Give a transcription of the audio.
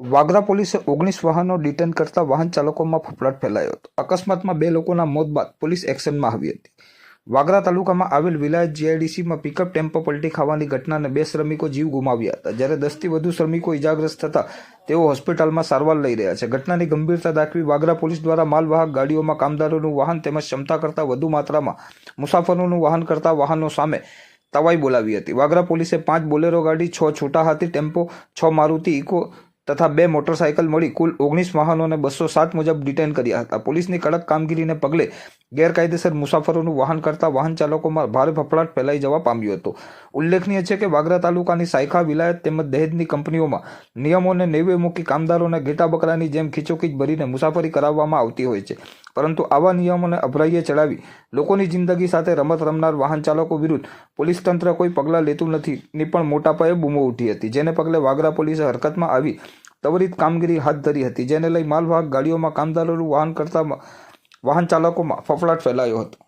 વાગરા પોલીસે ઓગણીસ વાહનો ડિટેન કરતા વાહન ચાલકોમાં ફફડાટ ફેલાયો હતો. અકસ્માતમાં બે લોકોના મોત બાદ પોલીસ એક્શનમાં આવી હતી. વાગરા તાલુકામાં આવેલ વિલાયત જીઆઈડીસીમાં પિકઅપ ટેમ્પો પલટી ખાવાની ઘટનાને બે શ્રમિકો જીવ ગુમાવ્યા હતા. જ્યારે દસથી વધુ શ્રમિકો ઇજાગ્રસ્ત થતા તેઓ હોસ્પિટલમાં સારવાર લઈ રહ્યા છે. ઘટનાની ગંભીરતા દાખવી વાગરા પોલીસ દ્વારા માલવાહક ગાડીઓમાં કામદારોનું વાહન તેમજ ક્ષમતા કરતાં વધુ માત્રામાં મુસાફરોનું વાહન કરતા વાહનો સામે તવાઈ બોલાવી હતી. વાગરા પોલીસે પાંચ બોલેરો ગાડી, છ છૂટા હાથી ટેમ્પો, છ મારુતિ ઇકો તથા બે મોટરસાયકલ મળી કુલ ઓગણીસ વાહનોને બસો સાત મુજબ ડિટેન કર્યા હતા. પોલીસની કડક કામગીરીને પગલે ગેરકાયદેસર મુસાફરોનું વાહન કરતા વાહન ચાલકોમાં ભારે ફફડાટ ફેલાઈ જવા પામ્યો હતો. ઉલ્લેખનીય છે કે વાગરા તાલુકાની સાયખા વિલાયત તેમજ દહેજની કંપનીઓમાં નિયમોને નેવે મૂકી કામદારોને ઘેટા બકરાની જેમ ખીચોખીચ ભરીને મુસાફરી કરાવવામાં આવતી હોય છે. પરંતુ આવા નિયમોને અભરાઈએ ચડાવી લોકોની જિંદગી સાથે રમત રમનાર વાહન ચાલકો વિરુદ્ધ પોલીસ તંત્ર કોઈ પગલાં લેતું નથી. ની પણ મોટા પાયે બૂમો ઉઠી હતી, જેને પગલે વાગરા પોલીસે હરકતમાં આવી ત્વરિત કામગીરી હાથ ધરી હતી, જેને લઈ માલવાહક ગાડીઓમાં કામદારોનું વાહન કરતા વાહન ચાલકોમાં ફફડાટ ફેલાયો હતો.